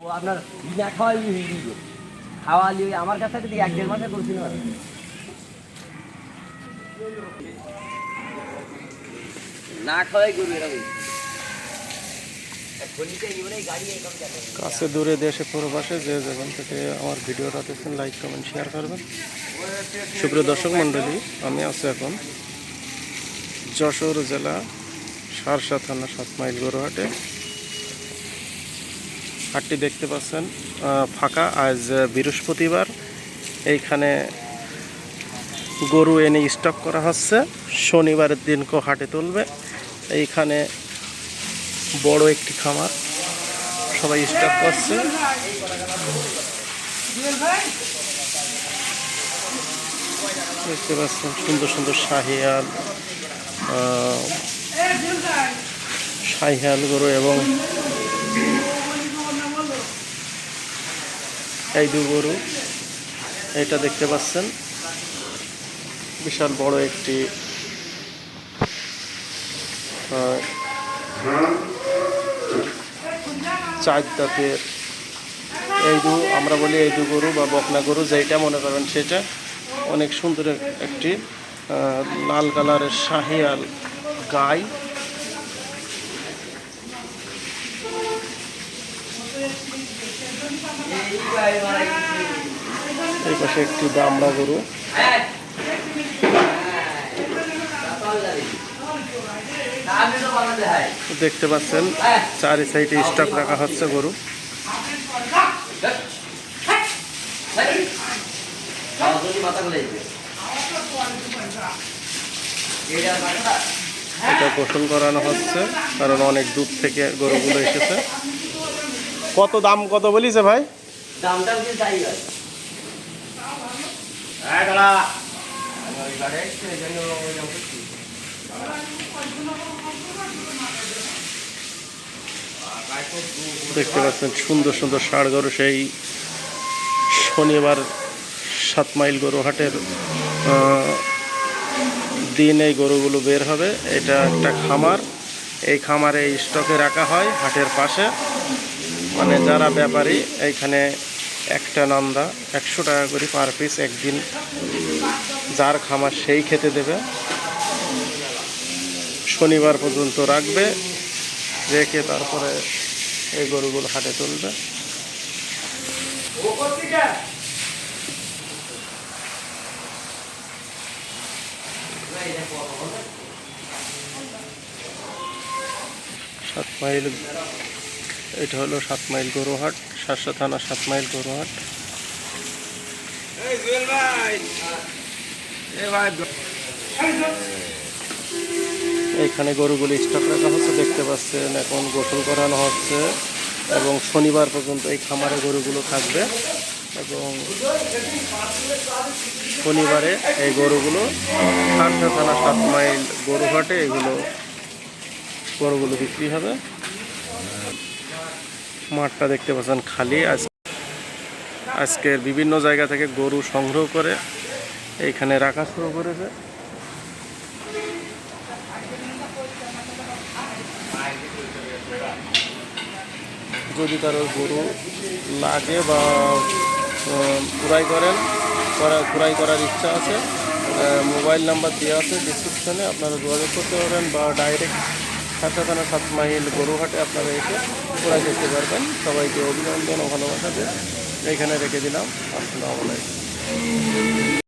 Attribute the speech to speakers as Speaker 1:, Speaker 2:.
Speaker 1: আপনার বিনা হয়ে গেল। খাওয়ালি আমার কাছে এক দেড় মাসে করছিল না খাওয়াই করবে এরকম
Speaker 2: কাছে দূরে দেশে প্রবাসে যে যেখান থেকে আমার ভিডিওটা দেখছেন লাইক কমেন্ট শেয়ার করবেন। সুপ্রিয় দর্শক মণ্ডলী, আমি আছি এখন যশোর জেলা সারসা থানা সাত মাইল গরুহাটে। হাটটি দেখতে পাচ্ছেন ফাঁকা আজ বৃহস্পতিবার। এইখানে গরু এনে স্টক করা হচ্ছে। শনিবারের দিনকে হাটে তুলবে। এইখানে বড় একটি খামার। সবাই স্টক করছে। দেখতে পাচ্ছেন, সুন্দর সুন্দর শাহিয়াল শাহিয়াল গরু এবং এই দু গরু। এটা দেখতে পাচ্ছেন। বিশাল বড় একটি চার দাঁতের এই দু, আমরা বলি এই দু গরু বা বকনা গরু যেটা মনে করেন সেটা অনেক সুন্দর একটি লাল কালারের শাহিয়াল গাই। এই পাশে একটি দামড়া গরু। দেখতে পাচ্ছেন, চারি সাইডে স্টক রাখা হচ্ছে গরু। এটা গোসল করানো হচ্ছে, কারণ অনেক দূর থেকে গরুগুলো এসেছে। কত দাম কত বলিছে ভাই?
Speaker 1: দামটা তাই হয়?
Speaker 2: দেখতে পাচ্ছেন সুন্দর সুন্দর ষাড় গরু সেই শনিবার সাত মাইল গরু হাটের দিন এই গরুগুলো বের হবে। এটা একটা খামার। এই খামারে স্টকে রাখা হয় হাটের পাশে। মানে যারা ব্যাপারী, এইখানে একটা নন্দা একশো টাকা করে পার পিস একদিন যার খামার সেই খেতে দেবে। শনিবার পর্যন্ত রাখবে, রেখে তারপরে এই গরুগুলো হাটে তুলবে। সাত মাইল এটা হলো সাত মাইল গরুহাট সাতশো থানা সাত মাইল গরুহাট। এইখানে গরুগুলি স্টক রাখা হচ্ছে দেখতে পাচ্ছেন এখন গোসল করানো হচ্ছে এবং শনিবার পর্যন্ত এই খামারে গরুগুলো থাকবে এবং শনিবারে এই গরুগুলো সাতশো থানা সাত মাইল গরুহাটে এগুলো গরুগুলো বিক্রি হবে। মাঠটা দেখতে পাচ্ছেন খালি। আজ আজকের বিভিন্ন জায়গা থেকে গরু সংগ্রহ করে এইখানে রাখা শুরু করেছে। যদি কারও গরু লাগে বা আহ, করেন করা করার ইচ্ছা আছে মোবাইল নাম্বার দেওয়া আছে ডিসক্রিপশনে আপনারা যোগাযোগ করতে পারেন বা ডাইরেক্ট সাতটা থানা সাত মাইল গরুহাটে আপনারা এসে ঘোরা দেখতে পারবেন। সবাইকে অভিনন্দন ও ভালোবাসা দিয়ে এইখানে রেখে দিলাম। আসসালামু আলাইকুম।